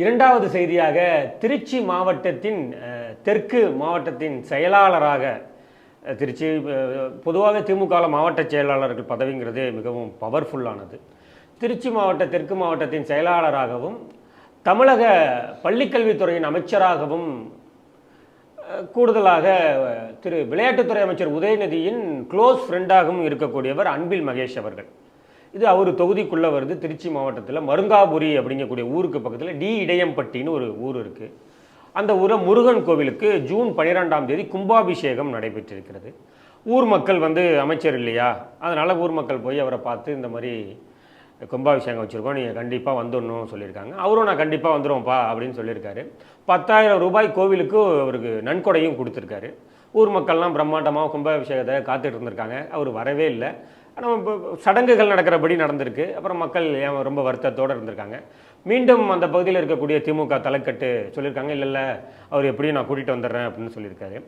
இரண்டாவது செய்தியாக திருச்சி மாவட்டத்தின் தெற்கு மாவட்டத்தின் செயலாளராக திருச்சி பொதுவாக திமுக மாவட்ட செயலாளர்கள் பதவிங்கிறது மிகவும் பவர்ஃபுல்லானது திருச்சி மாவட்ட தெற்கு மாவட்டத்தின் செயலாளராகவும் தமிழக பள்ளிக்கல்வித்துறையின் அமைச்சராகவும் கூடுதலாக திரு விளையாட்டுத்துறை அமைச்சர் உதயநிதியின் க்ளோஸ் ஃப்ரெண்டாகவும் இருக்கக்கூடியவர் அன்பில் மகேஷ் அவர்கள். இது அவர் தொகுதிக்குள்ளே வருது திருச்சி மாவட்டத்தில். மருங்காபுரி அப்படிங்கக்கூடிய ஊருக்கு பக்கத்தில் டி இடையம்பட்டின்னு ஒரு ஊர் இருக்குது அந்த ஊரில் முருகன் கோவிலுக்கு ஜூன் பனிரெண்டாம் தேதி கும்பாபிஷேகம் நடைபெற்றிருக்கிறது. ஊர் மக்கள் வந்து அமைச்சர் இல்லையா? அதனால் ஊர் மக்கள் போய் அவரை பார்த்து இந்த மாதிரி கும்பாபிஷேகம் வச்சுருக்கோம் நீங்கள் கண்டிப்பாக வந்துடணும் சொல்லியிருக்காங்க. அவரும் நான் கண்டிப்பாக வந்துடுவோம்ப்பா அப்படின்னு சொல்லியிருக்காரு. பத்தாயிரம் ரூபாய் கோவிலுக்கு அவருக்கு நன்கொடையும் கொடுத்துருக்காரு. ஊர் மக்கள்லாம் பிரம்மாண்டமாக கும்பாபிஷேகத்தை காத்துட்டு இருந்திருக்காங்க. அவர் வரவே இல்லை. ஆனால் இப்போ சடங்குகள் நடக்கிறபடி நடந்திருக்கு. அப்புறம் மக்கள் ஏன் ரொம்ப வருத்தத்தோடு இருந்திருக்காங்க. மீண்டும் அந்த பகுதியில் இருக்கக்கூடிய திமுக தலைக்கட்டு சொல்லியிருக்காங்க. இல்லை இல்லை அவர் எப்படியும் நான் கூட்டிகிட்டு வந்துடுறேன் அப்படின்னு சொல்லியிருக்காரு.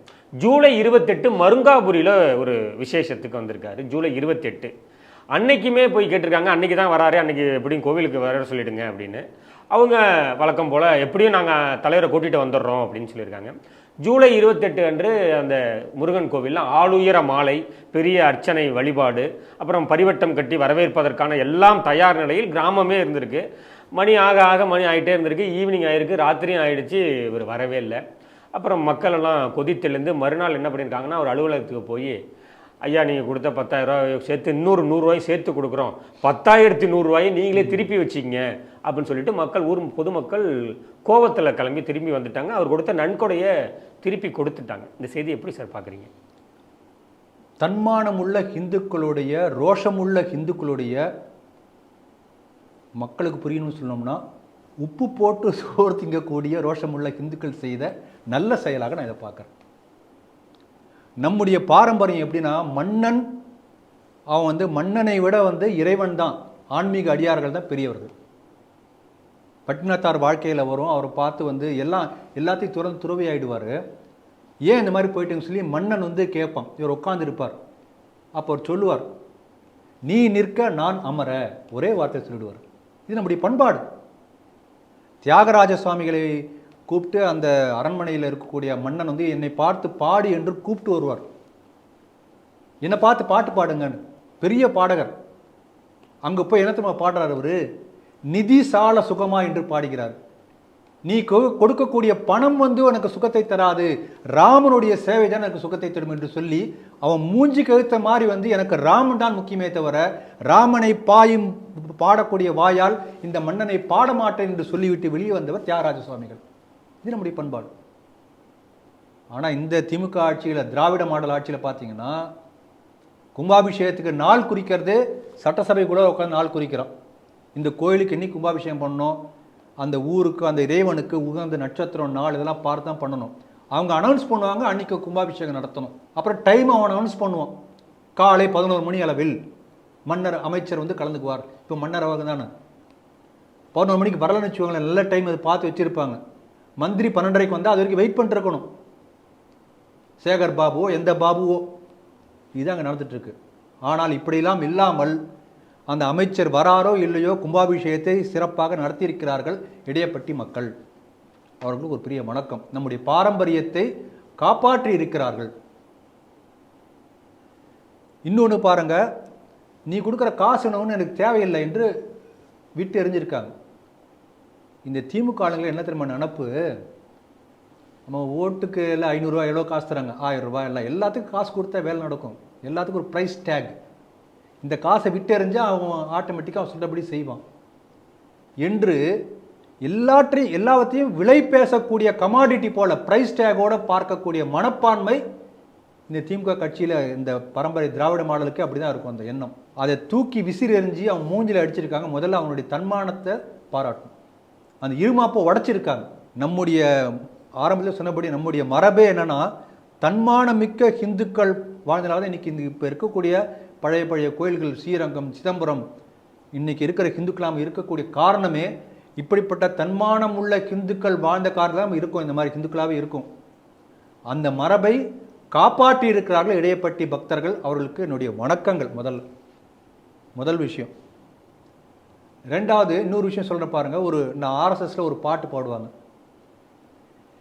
ஜூலை இருபத்தெட்டு மருங்காபுரியில் ஒரு விசேஷத்துக்கு வந்திருக்காரு. ஜூலை இருபத்தெட்டு. அன்னைக்குமே போய் கேட்டிருக்காங்க. அன்றைக்கி தான் வராரு. அன்னைக்கு எப்படியும் கோவிலுக்கு வர சொல்லிவிடுங்க அப்படின்னு. அவங்க வழக்கம் போல் எப்படியும் நாங்கள் தலைவரை கூட்டிகிட்டு வந்துடுறோம் அப்படின்னு சொல்லியிருக்காங்க. ஜூலை இருபத்தெட்டு அன்று அந்த முருகன் கோவிலில் ஆளுயர மாலை பெரிய அர்ச்சனை வழிபாடு அப்புறம் பரிவட்டம் கட்டி வரவேற்பதற்கான எல்லாம் தயார் நிலையில் கிராமமே இருந்திருக்கு. மணி ஆக ஆக மணி ஆகிட்டே இருந்திருக்கு. ஈவினிங் ஆகிருக்கு ராத்திரியும் ஆகிடுச்சு இவர் வரவே இல்லை. அப்புறம் மக்கள் எல்லாம் கொதித்தெழுந்து மறுநாள் என்ன பண்ணியிருக்காங்கன்னா ஒரு அலுவலகத்துக்கு போய் ஐயா நீங்கள் கொடுத்த பத்தாயிரரூவா சேர்த்து இன்னொரு நூறுரூவாயும் சேர்த்து கொடுக்குறோம். பத்தாயிரத்தி நூறுரூவாயும் நீங்களே திருப்பி வச்சிங்க அப்படின்னு சொல்லிட்டு மக்கள் ஊர் பொதுமக்கள் கோவத்தில் கிளம்பி திரும்பி வந்துட்டாங்க. அவர் கொடுத்த நன்கொடையை திருப்பி கொடுத்துட்டாங்க. இந்த செய்தி எப்படி சார் பார்க்குறீங்க? தன்மானமுள்ள ஹிந்துக்களுடைய ரோஷமுள்ள ஹிந்துக்களுடைய மக்களுக்கு புரியணும்னு சொன்னோம்னா உப்பு போட்டு சோறு திங்கக்கூடிய ரோஷமுள்ள ஹிந்துக்கள் செய்த நல்ல செயலாக நான் இதை பார்க்குறேன். நம்முடைய பாரம்பரியம் எப்படின்னா மன்னன் அவன் வந்து மன்னனை விட வந்து இறைவன் தான். ஆன்மீக அடியார்கள் தான் பெரியவர்கள். பட்டினத்தார் வாழ்க்கையில் வரும் அவரை பார்த்து வந்து எல்லாம் எல்லாத்தையும் துறந்து துறவி ஆகிடுவார் ஏன் இந்த மாதிரி போயிட்டுன்னு சொல்லி மன்னன் வந்து கேட்பான். இவர் உட்காந்துருப்பார் அப்போ அவர் சொல்லுவார் நீ நிற்க நான் அமர ஒரே வார்த்தை சொல்லிடுவார். இது நம்முடைய பண்பாடு. தியாகராஜ சுவாமிகளை கூப்பிட்டு அந்த அரண்மனையில் இருக்கக்கூடிய மன்னன் வந்து என்னை பார்த்து பாடு என்று கூப்பிட்டு வருவார். என்னை பார்த்து பாட்டு பாடுங்கன்னு. பெரிய பாடகர். அங்கே போய் என்னத்தம்மா பாடுறார் அவர்? நிதி சால சுகமா என்று பாடுகிறார். நீ கொ- கொடுக்கக்கூடிய பணம் வந்து உனக்கு சுகத்தை தராது. ராமனுடைய சேவை தான் எனக்கு சுகத்தை தரும் என்று சொல்லி அவன் மூஞ்சி கழுத்த மாதிரி வந்து எனக்கு ராமன் தான் முக்கியமே தவிர ராமனை பாயும் பாடக்கூடிய வாயால் இந்த மன்னனை பாடமாட்டேன் என்று சொல்லிவிட்டு வெளியே வந்தவர் தியாகராஜ சுவாமிகள். இது நம்முடைய பண்பாடு. ஆனால் இந்த திமுக ஆட்சியில் திராவிட மாடல் ஆட்சியில் பார்த்தீங்கன்னா கும்பாபிஷேகத்துக்கு நாள் குறிக்கிறது சட்டசபை கூட உட்காந்து நாள் குறிக்கிறோம் இந்த கோயிலுக்கு என்னைக்கு கும்பாபிஷேகம் பண்ணணும்? அந்த ஊருக்கு அந்த இறைவனுக்கு உகந்த நட்சத்திரம் நாள் இதெல்லாம் பார்த்து தான் பண்ணணும். அவங்க அனௌன்ஸ் பண்ணுவாங்க அன்னைக்கு கும்பாபிஷேகம் நடத்தணும். அப்புறம் டைம் அவன் அனௌன்ஸ் பண்ணுவான். காலை பதினோரு மணி அளவில் மன்னர் அமைச்சர் வந்து கலந்துக்குவார். இப்போ மன்னர் அவங்க தானே? பதினோரு மணிக்கு வரலன்னு வச்சுக்கோங்களேன் நல்ல டைம் அதை பார்த்து வச்சுருப்பாங்க. மந்திரி பன்னெண்டரைக்கு வந்தால் அது வரைக்கும் வெயிட் பண்ணிருக்கணும். சேகர் பாபுவோ எந்த பாபுவோ? இது அங்கே நடந்துட்டுருக்கு. ஆனால் இப்படியெல்லாம் இல்லாமல் அந்த அமைச்சர் வராரோ இல்லையோ கும்பாபிஷேகத்தை சிறப்பாக நடத்தியிருக்கிறார்கள் இடையப்பட்டி மக்கள். அவர்களுக்கு ஒரு பெரிய வணக்கம். நம்முடைய பாரம்பரியத்தை காப்பாற்றி இருக்கிறார்கள். இன்னொன்று பாருங்க நீ கொடுக்குற காசு ஒன்று எனக்கு தேவையில்லை என்று விட்டு எறிஞ்சிருக்காங்க. இந்த திமுக ஆளுங்களை என்ன தெரியுமா நினப்பு? நம்ம ஓட்டுக்கு எல்லாம் ஐநூறுரூவா எவ்வளோ காசு தராங்க? ஆயிரம் ரூபாய் எல்லாம். எல்லாத்துக்கும் காசு கொடுத்தா வேலை நடக்கும். எல்லாத்துக்கும் ஒரு ப்ரைஸ் டேக் இந்த காசை விட்டு எறிஞ்சால் அவன் ஆட்டோமேட்டிக்காக அவன் சொல்றபடி செய்வான். என்று எல்லாற்றையும் எல்லாத்தையும் விலை பேசக்கூடிய கமாடிட்டி போல ப்ரைஸ் டேகோடு பார்க்கக்கூடிய மனப்பான்மை இந்த திமுக கட்சியில் இந்த பரம்பரை திராவிட மாடலுக்கு அப்படி தான் இருக்கும் அந்த எண்ணம். அதை தூக்கி விசிறி எறிஞ்சு அவன் மூஞ்சில் அடிச்சிருக்காங்க. முதல்ல அவனுடைய தன்மானத்தை பாராட்டும் அந்த இருமாப்பை உடைச்சிருக்காங்க. நம்முடைய ஆரம்பத்தில் சொன்னபடி நம்முடைய மரபே என்னன்னா தன்மானமிக்க ஹிந்துக்கள் வாழ்ந்தனால தான் இன்றைக்கி இந்த இப்போ இருக்கக்கூடிய பழைய பழைய கோயில்கள் ஸ்ரீரங்கம் சிதம்பரம் இன்றைக்கி இருக்கிற ஹிந்துக்களாம் இருக்கக்கூடிய காரணமே இப்படிப்பட்ட தன்மானம் உள்ள ஹிந்துக்கள் வாழ்ந்த காரணம் இருக்கும். இந்த மாதிரி ஹிந்துக்களாகவே இருக்கும். அந்த மரபை காப்பாற்றி இருக்கிறார்கள் இடையப்பட்டி பக்தர்கள். அவர்களுக்கு என்னுடைய வணக்கங்கள் முதல் முதல் விஷயம். ரெண்டாவது இன்னொரு விஷயம் சொல்கிறேன் பாருங்க. ஒரு நான் ஆர்எஸ்எஸில் ஒரு பாட்டு பாடுவாங்க.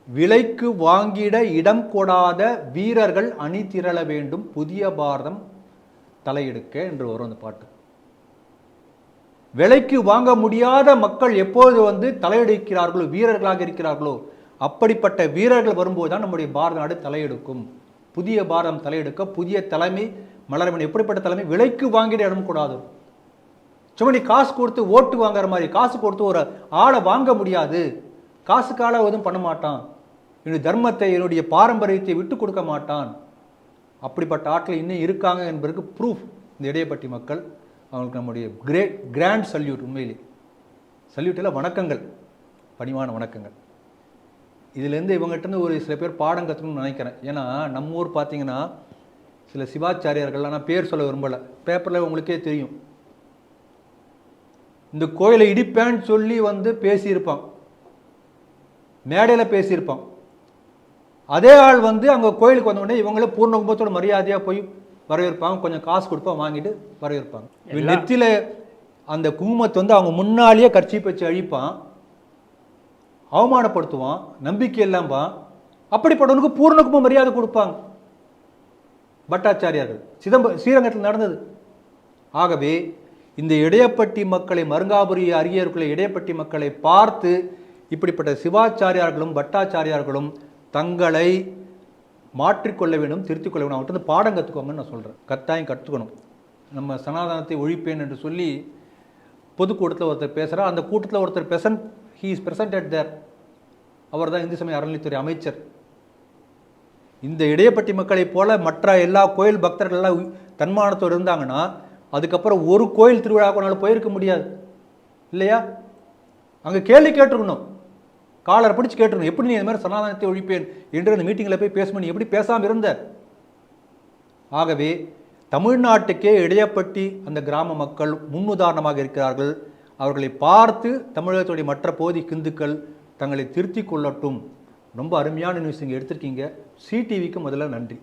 விலைக்கு வாங்கிட இடம் கொடாத வீரர்கள் அணி திரள வேண்டும். புதிய பாரதம் தலையெடுக்க என்று வரும் அந்த பாட்டு. விலைக்கு வாங்க முடியாத மக்கள் எப்போது வந்து தலையெடுக்கிறார்களோ வீரர்களாக இருக்கிறார்களோ அப்படிப்பட்ட வீரர்கள் வரும்போது தான் நம்முடைய பாரத நாடு தலையெடுக்கும். புதிய பாரதம் தலையெடுக்க புதிய தலைமை மலரவன் எப்படிப்பட்ட தலைமை? விலைக்கு வாங்கிட இடம் கூடாது. சும்மா நீ காசு கொடுத்து ஓட்டு வாங்குற மாதிரி காசு கொடுத்து ஒரு ஆளை வாங்க முடியாது. காசுக்கால எதுவும் பண்ண மாட்டான். என்னுடைய தர்மத்தை என்னுடைய பாரம்பரியத்தை விட்டு கொடுக்க மாட்டான். அப்படிப்பட்ட ஆட்கள் இன்னும் இருக்காங்க என்பதற்கு ப்ரூஃப் இந்த இடையப்பட்டி மக்கள். அவங்களுக்கு நம்முடைய கிரேட் கிராண்ட் சல்யூட் உண்மையிலே. சல்யூட்டில் வணக்கங்கள். பணிவான வணக்கங்கள். இதுலேருந்து இவங்ககிட்ட ஒரு சில பேர் பாடம் கற்றுக்கணும்னு நினைக்கிறேன். ஏன்னா நம்ம ஊர் பார்த்தீங்கன்னா சில சிவாச்சாரியர்கள்லாம் நான் பேர் சொல்ல விரும்பலை. பேப்பரில் உங்களுக்கே தெரியும். இந்த கோயிலை இடிப்பேன்னு சொல்லி வந்து பேசியிருப்பான். மேடையில் பேசியிருப்பான். அதே ஆள் வந்து அங்கே கோயிலுக்கு வந்த உடனே இவங்களே பூர்ண கும்பத்தோட மரியாதையாக போய் வரவேற்பாங்க. கொஞ்சம் காசு கொடுப்பான் வாங்கிட்டு வரவேற்பாங்க. இவன் நெத்தியில அந்த குங்குமத்தை வந்து அவங்க முன்னாலேயே கட்சி வச்சு அழிப்பான். அவமானப்படுத்துவான் நம்பிக்கை இல்லாம்பான். அப்படிப்பட்டவனுக்கு பூர்ண கும்ப மரியாதை கொடுப்பாங்க. பட்டாச்சாரியார்கள். சிதம்ப ஸ்ரீரங்கத்தில் நடந்தது. ஆகவே இந்த இடையப்பட்டி மக்களை மருங்காபுரி அருகே இடையப்பட்டி மக்களை பார்த்து இப்படிப்பட்ட சிவாச்சாரியார்களும் பட்டாச்சாரியார்களும் தங்களை மாற்றிக்கொள்ள வேண்டும் திருத்திக் கொள்ள வேண்டும். அவர்கிட்ட வந்து பாடம் கற்றுக்கோங்கன்னு நான் சொல்கிறேன் கட்டாயம் கற்றுக்கணும் நம்ம சனாதனத்தை ஒழிப்பேன் என்று சொல்லி பொதுக்கூட்டத்தில் ஒருத்தர் பேசுகிறார் அந்த கூட்டத்தில் ஒருத்தர் Besant he is at there அவர் தான் இந்து சமய அறநிலைத்துறை அமைச்சர். இந்த இடையப்பட்டி மக்களைப் போல மற்ற எல்லா கோயில் பக்தர்கள் எல்லாம் தன்மானத்தோடு இருந்தாங்கன்னா அதுக்கப்புறம் ஒரு கோயில் திருவிழாக்குனாலும் போயிருக்க முடியாது. இல்லையா? அங்கே கேள்வி கேட்டிருக்கணும். காலரை பிடிச்சு கேட்டிருக்கணும். எப்படி நீ இந்த மாதிரி சனாதனத்தை ஒழிப்பேன் என்று அந்த மீட்டிங்கில் போய் பேசணும் நீ எப்படி பேசாமல் இருந்த? ஆகவே தமிழ்நாட்டுக்கே இடையப்பட்டி அந்த கிராம மக்கள் முன்னுதாரணமாக இருக்கிறார்கள். அவர்களை பார்த்து தமிழகத்துடைய மற்ற போதி கிந்துக்கள் தங்களை திருத்தி கொள்ளட்டும். ரொம்ப அருமையான நியூஸ் இங்கே எடுத்திருக்கீங்க. சிடிவிக்கு முதல்ல நன்றி.